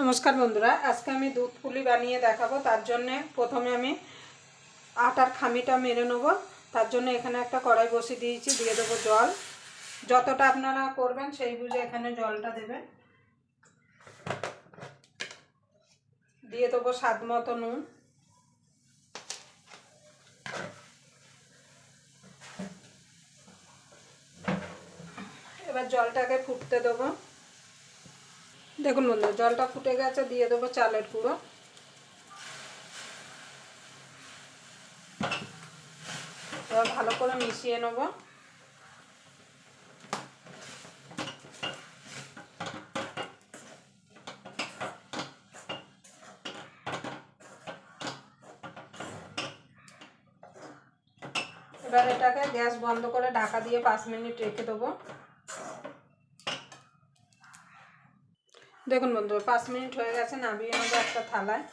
নমস্কার বন্ধুরা, আজকে আমি দুধ পুলি বানিয়ে দেখাবো। তার জন্যে প্রথমে আমি আটার খামিটা মেরে নেব। তার জন্য এখানে একটা কড়াই বসিয়ে দিয়েছি, দিয়ে দেবো জল। যতটা আপনারা করবেন সেই বুঝে এখানে জলটা দেবেন। দিয়ে দেবো স্বাদ মতো নুন। এবার জলটাকে ফুটতে দেবো। দেখুন বন্ধু জলটা ফুটে গেছে, দিয়ে দেবো চালের গুঁড়ো। এবার ভালো করে মিশিয়ে নেব। এবার এটাকে গ্যাস বন্ধ করে ঢাকা দিয়ে পাঁচ মিনিট রেখে দেবো। দেখুন বন্ধু, পাঁচ মিনিট হয়ে গেছে, নামিয়ে নেব একটা থালায়।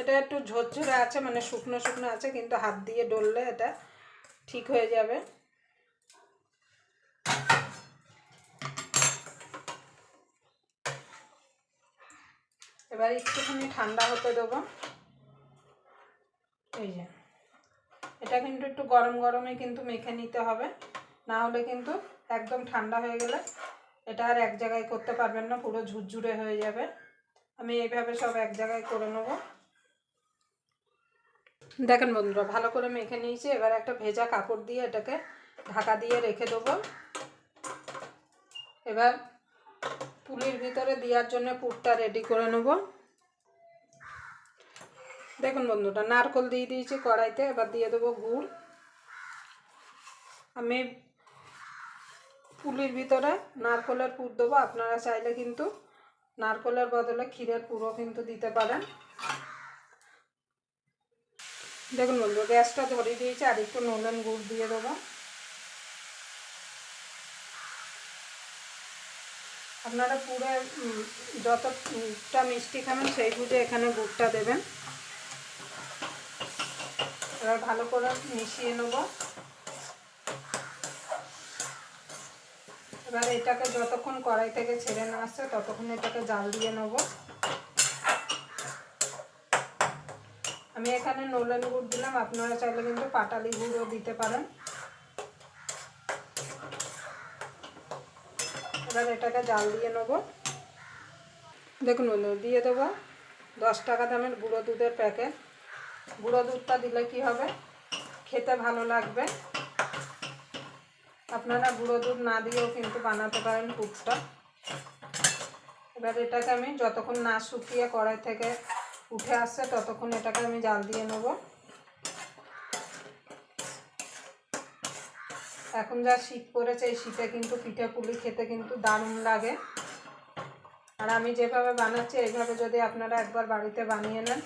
এটা একটু ঝরঝরে আছে মানে শুকনো শুকনো আছে, কিন্তু হাত দিয়ে ডললে এটা ঠিক হয়ে যাবে। এবার একটুখানি ঠান্ডা হতে দেবো। এই যে, এটা কিন্তু একটু গরম গরমে কিন্তু মেখে নিতে হবে, না হলে কিন্তু একদম ঠান্ডা হয়ে গেলে এটা আর এক জায়গায় করতে পারবেন না, পুরো ঝুরঝুরে হয়ে যাবে। আমি এইভাবে সব এক জায়গায় করে নেব। দেখেন বন্ধুরা, ভালো করে মেখে নিয়েছি। এবার একটা ভেজা কাপড় দিয়ে এটাকে ঢাকা দিয়ে রেখে দেবো। এবার পুলির ভিতরে দেওয়ার জন্য পুরটা রেডি করে নেব। দেখুন বন্ধুটা নারকল দিয়ে দিয়েছি কড়াইতে, এবার দিয়ে দেবো গুড়। আমি পুলির ভিতরে নারকলের পুর দেবো। আপনারা চাইলে কিন্তু নারকলের বদলে ক্ষীরের পুরো কিন্তু দিতে পারেন। দেখুন বলব গ্যাসটা ধরিয়ে দিয়েছি, আর একটু নলেন গুড় দিয়ে দেবো। আপনারা পুরো যতটা মিষ্টি খাবেন সেই বুঝে এখানে গুড়টা দেবেন। এবার ভালো করে মিশিয়ে নেব। এবার এটাকে যতক্ষণ কড়াই থেকে ছেড়ে না আসছে, ততক্ষণ এটাকে জাল দিয়ে নেব। আমি এখানে নোলেন গুড় দিলাম, আপনারা চাইলে কিন্তু পাটালি গুঁড়ও দিতে পারেন। এবার এটাকে জাল দিয়ে নেব। দেখুন দিয়ে দেবো। দশ টাকা দামের গুঁড়ো দুধের প্যাকেট। গুঁড়ো দুধটা দিলে কি হবে? খেতে ভালো লাগবে। আপনারা গুঁড়ো দুধ না দিয়েও কিন্তু বানাতে পারেন কুকটা এবার এটাকে আমি যতক্ষণ না শুকিয়ে কড়াই থেকে উঠে আসছে, ততক্ষণ এটাকে আমি জাল দিয়ে নেব। এখন যা শীত পড়েছে, এই শীতে কিন্তু পিঠে পুলি খেতে কিন্তু দারুণ লাগে। আর আমি যেভাবে বানাচ্ছি, এইভাবে যদি আপনারা একবার বাড়িতে বানিয়ে নেন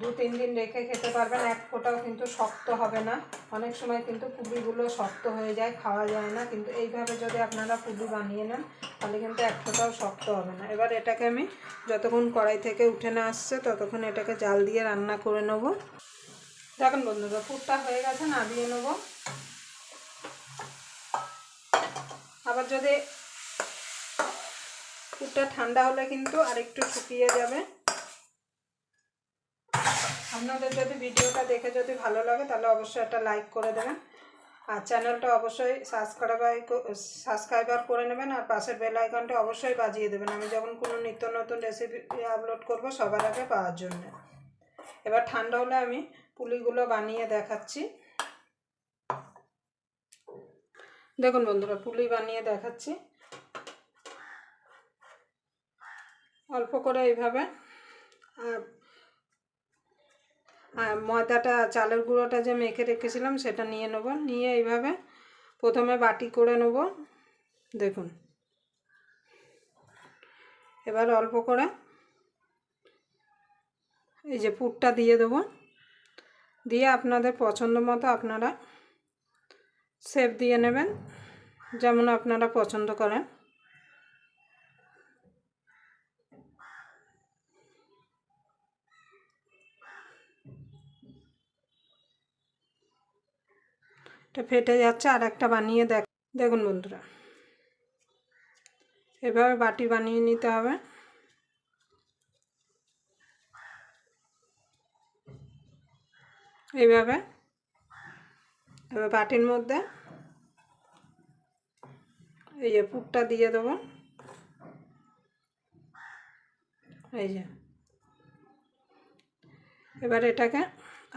দু, তিন দিন রেখে খেতে পারবেন, এক ফোঁটাও কিন্তু শক্ত হবে না। অনেক সময় কিন্তু পুলিগুলো শক্ত হয়ে যায়, খাওয়া যায় না, কিন্তু এইভাবে যদি আপনারা পুলি বানিয়ে নেন, তাহলে কিন্তু এক ফোঁটাও শক্ত হবে না। এবার এটাকে আমি যতক্ষণ কড়াই থেকে উঠে না আসছে, ততক্ষণ এটাকে জাল দিয়ে রান্না করে নেব। দেখুন বন্ধুরা, পুরটা হয়ে গেছে নামিয়ে নেব। আবার যদি পুরটা ঠান্ডা হলে কিন্তু আরেকটু শুকিয়ে যাবে। আপনাদের যদি ভিডিওটা দেখে যদি ভালো লাগে, তাহলে অবশ্যই একটা লাইক করে দেবেন। আর চ্যানেলটা অবশ্যই সাবস্ক্রাইবার সাবস্ক্রাইবার করে নেবেন, আর পাশের বেল আইকনটা অবশ্যই বাজিয়ে দেবেন। আমি যখন কোনো নিত্য নতুন রেসিপি আপলোড করব, সবার আগে পাওয়ার জন্য। এবার ঠান্ডা হলে আমি পুলিগুলো বানিয়ে দেখাচ্ছি। দেখুন বন্ধুরা, পুলি বানিয়ে দেখাচ্ছি। অল্প করে এইভাবে ময়দাটা, চালের গুঁড়োটা যে মেখে রেখেছিলাম সেটা নিয়ে নেব। নিয়ে এইভাবে প্রথমে বাটি করে নেব। দেখুন। এবার অল্প করে এই যে পুরটা দিয়ে দেবো। দিয়ে আপনাদের পছন্দ মতো আপনারা শেপ দিয়ে নেবেন, যেমন আপনারা পছন্দ করেন। এটা ফেটে যাচ্ছে, আর একটা বানিয়ে দেখ, দেখুন বন্ধুরা। এভাবে বাটি বানিয়ে নিতে হবে। এইভাবে, এবার বাটির মধ্যে এই যে পুরটা দিয়ে দেবো। এই যে। এবার এটাকে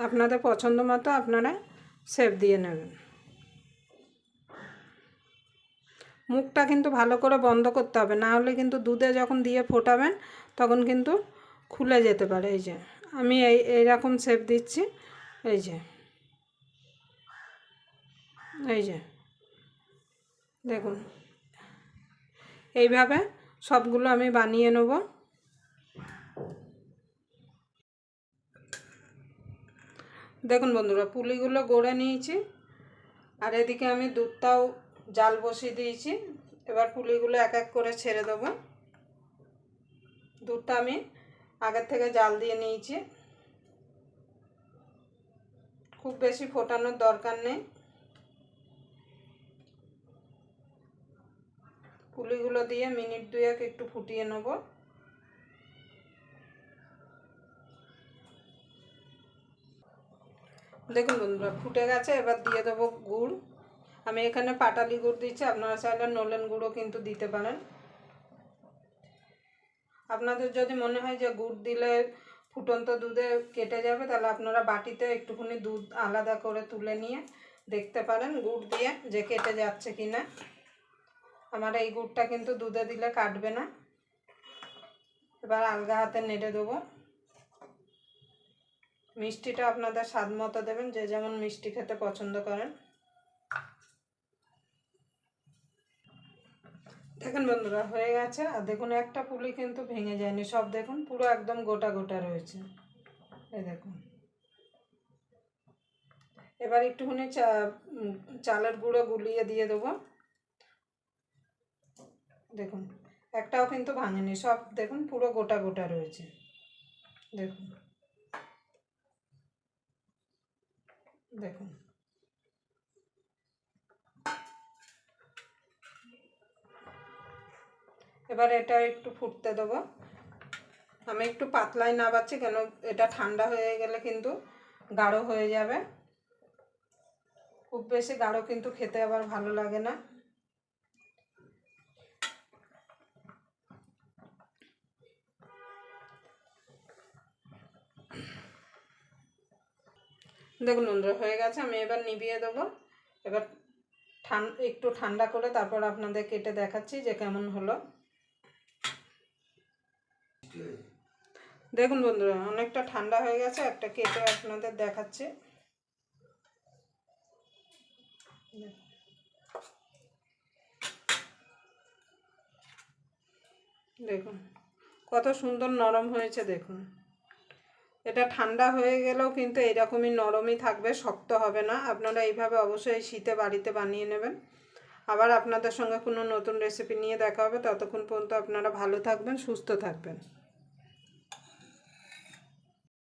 আপনাদের পছন্দ মতো আপনারা শেপ দিয়ে নেবেন। মুখটা কিন্তু ভালো করে বন্ধ করতে হবে। না হলে কিন্তু দুধে যখন দিয়ে ফোটাবেন, তখন কিন্তু খুলে যেতে পারে। এই যে, আমি এই, এইরকম শেপ দিচ্ছি। এই যে এই যে, দেখুন। এইভাবে সবগুলো আমি বানিয়ে নেব। দেখুন বন্ধুরা, পুলিগুলো গড়ে নিয়েছি। আর এদিকে আমি দুধটাও জাল বসিয়ে দিয়েছি। এবার পুলিগুলো এক এক করে ছেড়ে দেবো। দুধটা আমি আগের থেকে জাল দিয়ে নিয়েছি। খুব বেশি ফোটানোর দরকার নেই। পুলিগুলো দিয়ে মিনিট দুয়েক একটু ফুটিয়ে নেব। দেখুন বন্ধুরা, ফুটে গেছে, এবার দিয়ে দেবো গুড়। আমি এখানে পাটালি গুড় দিচ্ছি, আপনারা চাইলে নলেন গুঁড়ো কিন্তু দিতে পারেন। আপনাদের যদি মনে হয় যে গুড় দিলে ফুটন্ত দুধে কেটে যাবে, তাহলে আপনারা বাটিতে একটুখানি দুধ আলাদা করে তুলে নিয়ে দেখতে পারেন গুড় দিয়ে যে কেটে যাচ্ছে কি না। আমার এই গুড়টা কিন্তু দুধে দিলে কাটবে না। এবার আলগা হাতে নেড়ে দেবো। মিষ্টিটা আপনাদের স্বাদ মতো দেবেন, যে যেমন মিষ্টি খেতে পছন্দ করেন। দেখুন বন্ধুরা, হয়ে গেছে। আর দেখুন, একটা পুলি কিন্তু ভেঙে যায়নি। সব দেখুন, পুরো একদম গোটা গোটা রয়েছে। এই দেখুন। এবার একটুখানি চা চালের গুঁড়ো গুলিয়ে দিয়ে দেবো। দেখুন, একটাও কিন্তু ভাঙেনি। সব দেখুন, পুরো গোটা গোটা রয়েছে। দেখুন। দেখুন। এবার এটা একটু ফুটতে দেবো। আমি একটু পাতলাই না পাচ্ছি কেন এটা ঠান্ডা হয়ে গেলে কিন্তু গাঢ় হয়ে যাবে। খুব বেশি গাঢ় কিন্তু খেতে আবার ভালো লাগে না। দেখুন বন্ধুরা, হয়ে গেছে, আমি এবার নিভিয়ে দেবো। এবার ঠান্ডা একটু ঠান্ডা করে তারপর আপনাদের কেটে দেখাচ্ছি যে কেমন হলো। দেখুন বন্ধুরা, অনেকটা ঠান্ডা হয়ে গেছে, একটা কেটে আপনাদের দেখাচ্ছি। দেখুন, কত সুন্দর নরম হয়েছে, দেখুন। এটা ঠান্ডা হয়ে গেলেও কিন্তু এইরকমই নরমই থাকবে, শক্ত হবে না। আপনারা এইভাবে অবশ্যই শীতে বাড়িতে বানিয়ে নেবেন। আবার আপনাদের সঙ্গে কোনো নতুন রেসিপি নিয়ে দেখা হবে, ততক্ষণ পর্যন্ত আপনারা ভালো থাকবেন, সুস্থ থাকবেন।